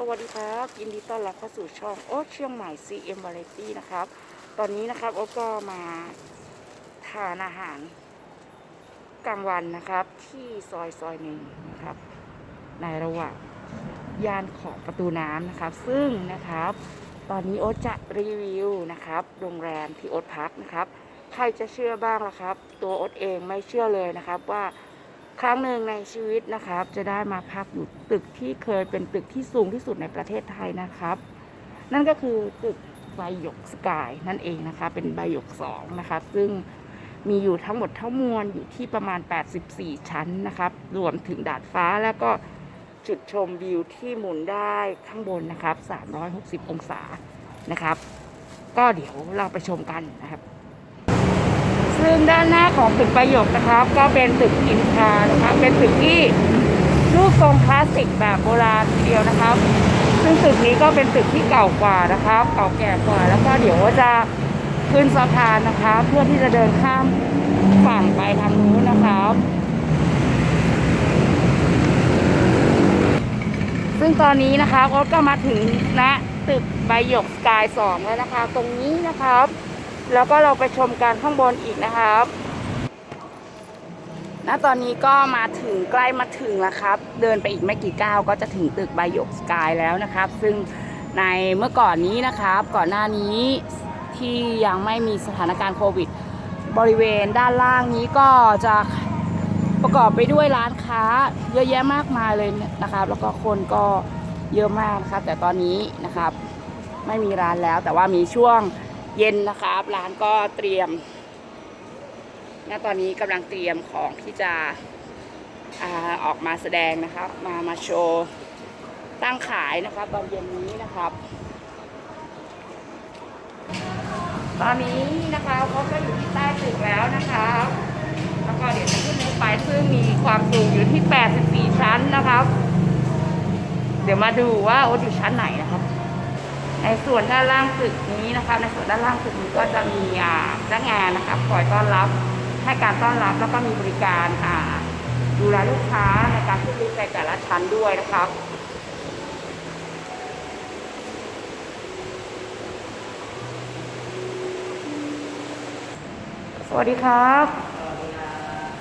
สวัสดีครับยินดีต้อนรับเข้าสู่ช่องโอ๊ตเชียงใหม่ CM Variety นะครับ ตอนนี้นะครับโอ๊ตก็มาทานอาหารกลางวันนะครับ ที่ซอยซอยหนึ่งนะครับ ในระหว่างย่านของประตูน้ำนะครับ ซึ่งนะครับ ตอนนี้โอ๊ตจะรีวิวนะครับโรงแรมที่โอ๊ตพักนะครับ ใครจะเชื่อบ้างล่ะครับ ตัวโอ๊ตเองไม่เชื่อเลยนะครับว่า ครั้งหนึ่งในชีวิตนะครับ จะได้มาพักอยู่ตึกที่เคยเป็นตึกที่สูงที่สุดในประเทศไทยนะครับ นั่นก็คือตึกใบหยกสกายนั่นเองนะคะ เป็นใบหยกสองนะครับ ซึ่งมีอยู่ทั้งหมดทั้งมวลอยู่ที่ประมาณ 84 ชั้นนะครับ รวมถึงดาดฟ้าแล้วก็จุดชมวิวที่หมุนได้ข้างบนนะครับ 360 องศานะครับ ก็เดี๋ยวเราไปชมกันนะครับ ซึ่งด้านหน้าของตึกประโยคนะครับ ก็เป็นตึกอินทรานะครับเป็นตึกที่รูปทรงคลาสสิกแบบโบราณทีเดียวนะครับ ซึ่งตึกนี้ก็เป็นตึกที่เก่ากว่านะครับ เก่าแก่กว่า แล้วก็เดี๋ยวว่าจะขึ้นสะพานนะคะเพื่อที่จะเดินข้ามฝั่งไปทางนู้นนะครับ ซึ่งตอนนี้นะคะโอ๊ตก็มาถึงณตึกใบหยกสกายสองแล้วนะคะ ตรงนี้นะครับ แล้วก็เราไปชมกันข้างบนอีกนะครับณตอนนี้ก็มาถึงใกล้มาถึงแล้วครับ เดินไปอีกไม่กี่ก้าวก็จะถึงตึกใบหยกสกายแล้วนะครับ ซึ่งในเมื่อก่อนนี้นะครับ ก่อนหน้านี้ที่ยังไม่มีสถานการณ์โควิด บริเวณด้านล่างนี้ก็จะประกอบไปด้วยร้านค้า เยอะแยะมากมายเลยนะครับ แล้วก็คนก็เยอะมากนะครับ แต่ตอนนี้นะครับ ไม่มีร้านแล้วแต่ว่ามีช่วง เย็นนะครับร้านก็เตรียมณตอนนี้กำลังเตรียมของที่จะอาออกมาแสดงนะครับ มามาโชว์ตั้งขายนะครับตอนเย็นนี้นะครับ ตอนนี้นะคะเขาก็อยู่ที่ใต้ตึกแล้วนะครับแล้วก็เดี๋ยวจะขึ้นลงไปซึ่งมีความสูงอยู่ที่ 84 ชั้นนะครับ เดี๋ยวมาดูว่าโอ๊ตอยู่ชั้นไหนนะครับ ในส่วนด้านล่างตึกนี้นะคะ ในส่วนด้านล่างตึกนี้ก็จะมีอ่าพนักงานนะคะคอยต้อนรับให้การต้อนรับแล้วก็มีบริการอ่าดูแลลูกค้าในการขึ้นลิฟต์ในแต่ละชั้นด้วยนะครับสวัสดีครับ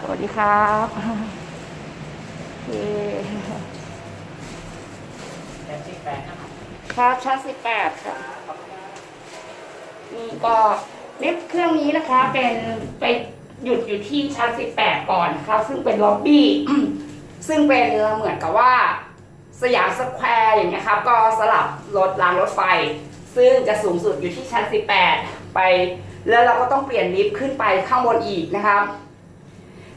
สวัสดีครับโอเคแบบที่แปดนะค ครับชั้น18ค่ะนี่ก็ลิฟต์เครื่องนี้นะคะเป็นไปหยุดอยู่ที่ชั้น18ก่อนนะคะซึ่งเป็นล็อบบี้ ซึ่งเป็นเหมือนกับว่า สยามสแควร์อย่างเงี้ยครับ ก็สลับรถรางรถไฟ ซึ่งจะสูงสุดอยู่ที่ชั้น18ไป แล้วเราก็ต้องเปลี่ยนลิฟต์ขึ้นไปข้างบนอีกนะครับ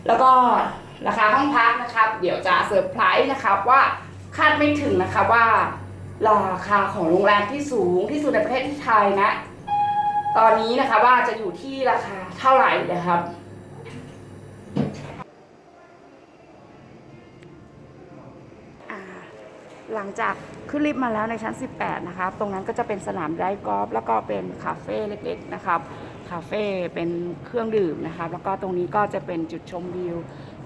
แล้วก็ราคาห้องพักนะครับ เดี๋ยวจะเซอร์ไพรส์นะครับว่าคาดไม่ถึงนะครับว่า ราคาของโรงแรมที่สูงที่สุดในประเทศไทยนะ ตอนนี้นะคะว่าจะอยู่ที่ราคาเท่าไหร่นะครับหลังจากขึ้นลิฟต์มาแล้วในชั้น 18 นะครับตรงนั้นก็จะเป็นสนามไดกอล์ฟแล้วก็เป็นคาเฟ่เล็กๆ นะครับ คาเฟ่เป็นเครื่องดื่มนะครับ แล้วก็ตรงนี้ก็จะเป็นจุดชมวิว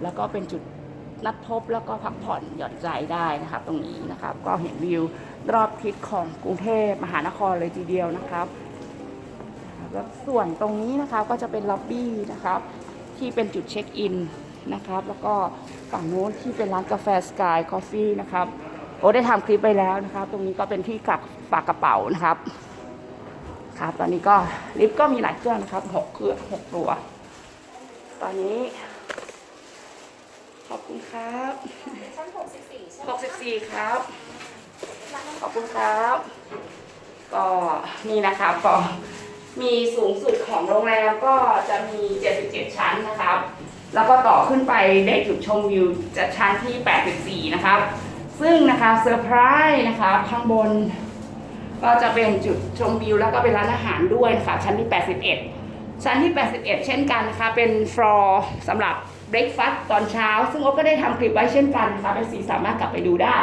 แล้วก็เป็นจุด นัดพบแล้วก็พักผ่อนหย่อนใจได้นะครับ ตรงนี้นะครับ ก็เห็นวิวรอบทิศของกรุงเทพมหานครเลยทีเดียวนะครับแล้วส่วนตรงนี้นะครับก็จะเป็นล็อบบี้นะครับ ที่เป็นจุดเช็คอินนะครับ แล้วก็ฝั่งโน้นที่เป็นร้านกาแฟสกายคอฟฟี่นะครับโอ้ได้ทำคลิปไปแล้วนะครับ ตรงนี้ก็เป็นที่กักฝากกระเป๋านะครับครับ ตอนนี้ก็ลิฟต์ก็มีหลายเครื่องนะครับหกเครื่องหกตัว ตอนนี้ ขอบคุณครับชั้น64ใช่ไหมหกสิบสี่ครับ ขอบคุณครับ ก็นี่นะครับก็มีสูงสุดของโรงแรมก็จะมี 77 ชั้นนะครับ แล้วก็ต่อขึ้นไปได้จุดชมวิวจากชั้นที่ 84 นะครับ ซึ่งนะคะเซอร์ไพรส์นะคะข้างบน ก็จะเป็นจุดชมวิวแล้วก็เป็นร้านอาหารด้วยนะคะชั้นที่ 81 ชั้นที่ 81 เช่นกันนะคะ เป็นฟลอร์สำหรับ เบรกฟาสต์ตอนเช้า ซึ่งโอ๊ตก็ได้ทำคลิปไว้เช่นกันนะคะเป็นสีสามารถกลับไปดูได้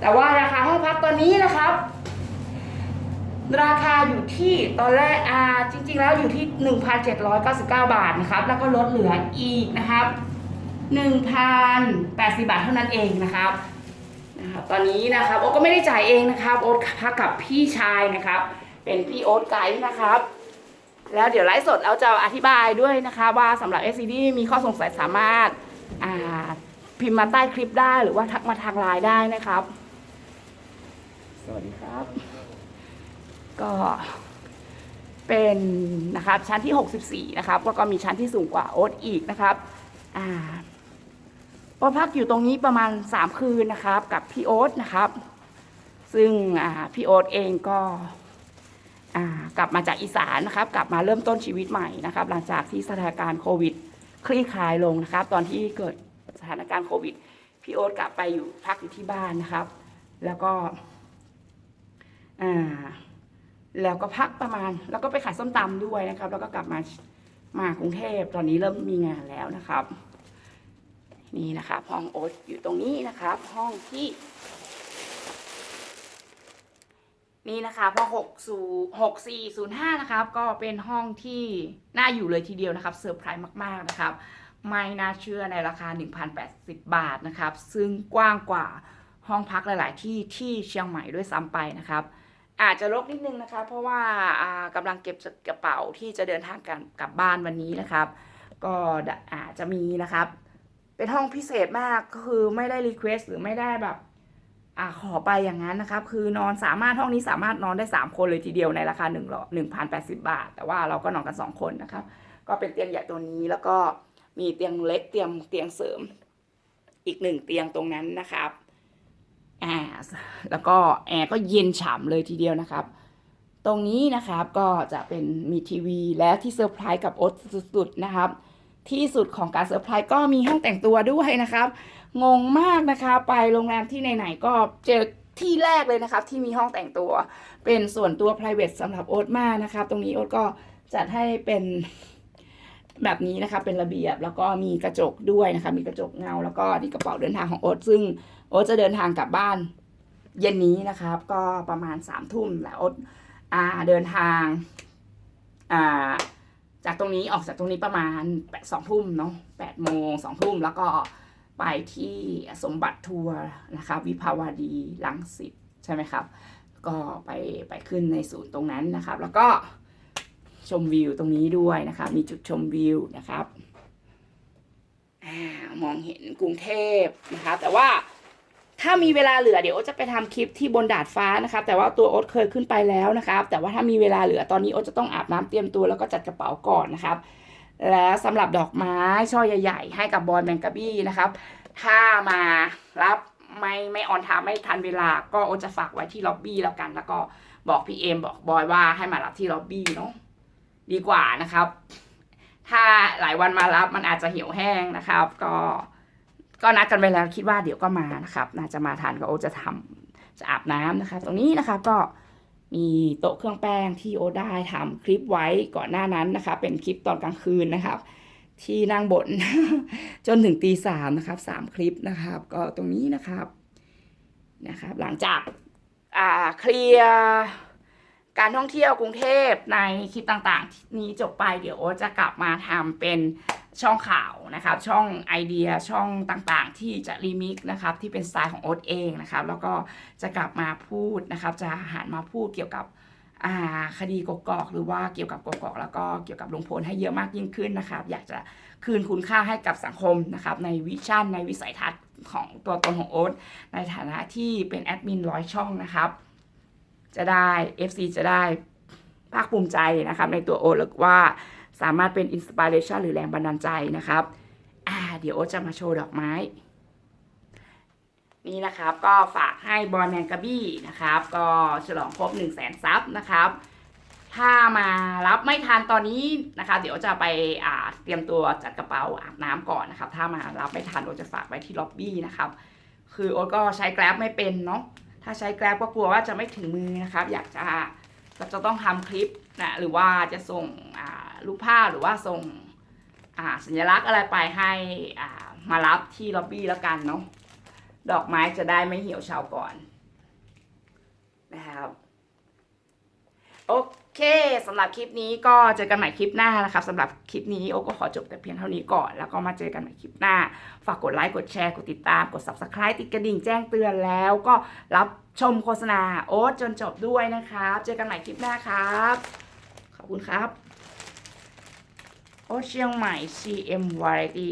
แต่ว่าราคาห้องพักตอนนี้นะครับ ราคาอยู่ที่ตอนแรกอ่าจริง ๆ แล้วอยู่ที่ 1,799 บาทนะครับ แล้วก็ลดเหลืออีกนะครับ 1,080 บาทเท่านั้นเองนะครับนะครับ ตอนนี้นะครับโอ๊ตก็ไม่ได้จ่ายเองนะครับ โอ๊ตพักกับพี่ชายนะครับ เป็นพี่โอ๊ตไกด์นะครับ แล้วเดี๋ยวไลฟ์สดเราจะอธิบายด้วยนะคะ ว่าสำหรับ SCD มีข้อสงสัยสามารถอ่าพิมพ์มาใต้คลิปได้หรือว่าทักมาทางไลน์ได้นะครับ สวัสดีครับ ก็เป็นนะครับชั้นที่ 64 นะครับแล้วก็มีชั้นที่สูงกว่าโอ๊ตอีกนะครับอ่าโอ๊ตพักอยู่ตรงนี้ประมาณ 3 คืนนะครับ กับพี่โอ๊ตนะครับ ซึ่งพี่โอ๊ตเองก็ กลับมาจากอีสานนะครับ กลับมาเริ่มต้นชีวิตใหม่นะครับ หลังจากที่สถานการณ์โควิด คลี่คลายลงนะครับ ตอนที่เกิดสถานการณ์โควิดพี่โอ๊ตกลับไปอยู่พักอยู่ที่บ้านนะครับ แล้วก็แล้วก็พักประมาณ แล้วก็ไปขายส้มตำด้วยนะครับ แล้วก็กลับมามากรุงเทพตอนนี้เริ่มมีงานแล้วนะครับ นี่นะครับ ห้องโอ๊ตอยู่ตรงนี้นะครับ ห้องที่ นี่นะคะพอ6สู่6 4 0 5 นะครับ ก็เป็นห้องที่น่าอยู่เลยทีเดียวนะครับเซอร์ไพรส์มาก ๆ นะครับ ไม่น่าเชื่อในราคา 1,080 บาทนะครับ ซึ่งกว้างกว่าห้องพักหลาย ๆ ที่ที่เชียงใหม่ด้วยซ้ำไปนะครับ อาจจะรกนิดนึงนะคะ เพราะว่าอ่ากำลังเก็บกระเป๋าที่จะเดินทางกันกลับบ้านวันนี้นะครับ ก็อาจจะมีนะครับ เป็นห้องพิเศษมากก็คือไม่ได้รีเควสหรือไม่ได้แบบ อ่าขอไปอย่างนั้นนะครับ คือนอนสามารถห้องนี้สามารถนอนได้ 3 คนเลยทีเดียวในราคา1นึ่งหนึ่งพันแปดสิบาท แต่ว่าเราก็นอนกัน 2 คนนะครับ ก็เป็นเตียงใหญ่ตัวนี้แล้วก็มีเตียงเล็กเตียงเตียงเสริม อีกหนึ่งเตียงตรงนั้นนะครับอ่าแล้วก็แอร์ก็เย็นฉ่ำเลยทีเดียวนะครับ ตรงนี้นะครับก็จะเป็นมีทีวีและที่เซอร์ไพรส์กับโอ๊ตสุดๆนะครับ ที่สุดของการเซอร์ไพรส์ก็มีห้องแต่งตัวด้วยนะครับงงมากนะคะ ไปโรงแรมที่ไหนๆก็เจอที่แรกเลยนะครับ ที่มีห้องแต่งตัวเป็นส่วนตัว private สำหรับโอ๊ตมากนะครับตรงนี้โอ๊ตก็จัดให้เป็นแบบนี้นะคะ เป็นระเบียบแล้วก็มีกระจกด้วยนะคะ มีกระจกเงา แล้วก็ที่กระเป๋าเดินทางของโอ๊ตซึ่งโอ๊ตจะเดินทางกลับบ้าน เย็นนี้นะครับ ก็ประมาณสามทุ่มแล้วโอ๊ตอ่าเดินทางอ่าจากตรงนี้ออกจากตรงนี้ประมาณแปดสองทุ่มเนาะแปดโมงสองทุ่มแล้วก็ ไปที่สมบัติทัวร์นะคะวิภาวดีลังสิตใช่ไหมครับ ก็ไปไปขึ้นในศูนย์ตรงนั้นนะครับ แล้วก็ชมวิวตรงนี้ด้วยนะครับมีจุดชมวิวนะครับอมองเห็นกรุงเทพนะครับแต่ว่าถ้ามีเวลาเหลือเดี๋ยวโอ๊ตจะไปทำคลิปที่บนดาดฟ้านะครับ แต่ว่าตัวโอ๊ตเคยขึ้นไปแล้วนะครับ แต่ว่าถ้ามีเวลาเหลือตอนนี้โอ๊ตจะต้องอาบน้ำเตรียมตัวแล้วก็จัดกระเป๋าก่อนนะครับ และสำหรับดอกไม้ช่อใหญ่ ๆ ให้กับบอยแมงกะบี้นะครับ ถ้ามารับไม่ไม่ออนทามไม่ทันเวลาก็โอจะฝากไว้ที่ล็อบบี้แล้วกัน แล้วก็บอกพี่เอมบอกบอยว่าให้มารับที่ล็อบบี้เนาะดีกว่านะครับ ถ้าหลายวันมารับมันอาจจะเหี่ยวแห้งนะครับ ก็ก็นัดกันไปแล้วคิดว่าเดี๋ยวก็มานะครับ น่าจะมาทันก็โอจะทำจะอาบน้ำนะครับ ตรงนี้นะครับก็ มีโต๊ะเครื่องแป้งที่โอได้ทำคลิปไว้ก่อนหน้านั้นนะคะ เป็นคลิปตอนกลางคืนนะครับ ที่นั่งบน จนถึงตีสามนะครับสามคลิปนะครับ ก็ตรงนี้นะครับนะครับ หลังจากอ่าเคลียร์การท่องเที่ยวกรุงเทพในคลิปต่างๆ นี้จบไปเดี๋ยวโอจะกลับมาทำเป็นช่องข่าวนะครับช่องไอเดียช่องต่างๆ ที่จะรีมิกซ์นะครับที่เป็นสไตล์ของโอ๊ตเองนะครับแล้วก็จะกลับมาพูดนะครับจะหันมาพูดเกี่ยวกับอ่าคดีกกอกหรือว่าเกี่ยวกับกกอกแล้วก็เกี่ยวกับลุงพลให้เยอะมากยิ่งขึ้นนะครับ อยากจะคืนคุณค่าให้กับสังคมนะครับในวิชั่นในวิสัยทัศน์ของตัวตนของโอ๊ตในฐานะที่เป็นแอดมินร้อยช่องนะครับ จะได้ FC จะได้ภาคภูมิใจนะครับในตัวโอ๊ตหรือว่า สามารถเป็นอินสปิเรชันหรือแรงบันดาลใจนะครับ อ่า เดี๋ยวโอ๊ตจะมาโชว์ดอกไม้ นี่นะครับ ก็ฝากให้บอยแมนกาบี้นะครับ ก็ฉลองครบ1 0 0 0 0แสนซับนะครับ ถ้ามารับไม่ทันตอนนี้นะคะ เดี๋ยวจะไปอ่าเตรียมตัวจัดกระเป๋าอาบน้ำก่อนนะครับ ถ้ามารับไม่ทันโอ๊ตจะฝากไว้ที่ล็อบบี้นะครับ คือโอ๊ตก็ใช้แกร็บไม่เป็นเนาะ ถ้าใช้แกร็บก็กลัวว่าจะไม่ถึงมือนะครับ อยากจะก็จะต้องทำคลิปนะหรือว่าจะส่งอ่า รูปภาพหรือว่าส่งสัญลักษณ์อะไรไปให้มารับที่ล็อบบี้แล้วกันเนาะดอกไม้จะได้ไม่เหี่ยวเฉาก่อนนะครับโอเคสำหรับคลิปนี้ก็เจอกันใหม่คลิปหน้านะครับสำหรับคลิปนี้โอก็ขอจบแต่เพียงเท่านี้ก่อน แล้วก็มาเจอกันใหม่คลิปหน้า ฝากกดไลค์กดแชร์กดติดตามกด subscribe ติดกระดิ่งแจ้งเตือนแล้วก็รับชมโฆษณาโอ๊ตจนจบด้วยนะครับ เจอกันใหม่คลิปหน้าครับ ขอบคุณครับ โอ๊ตเ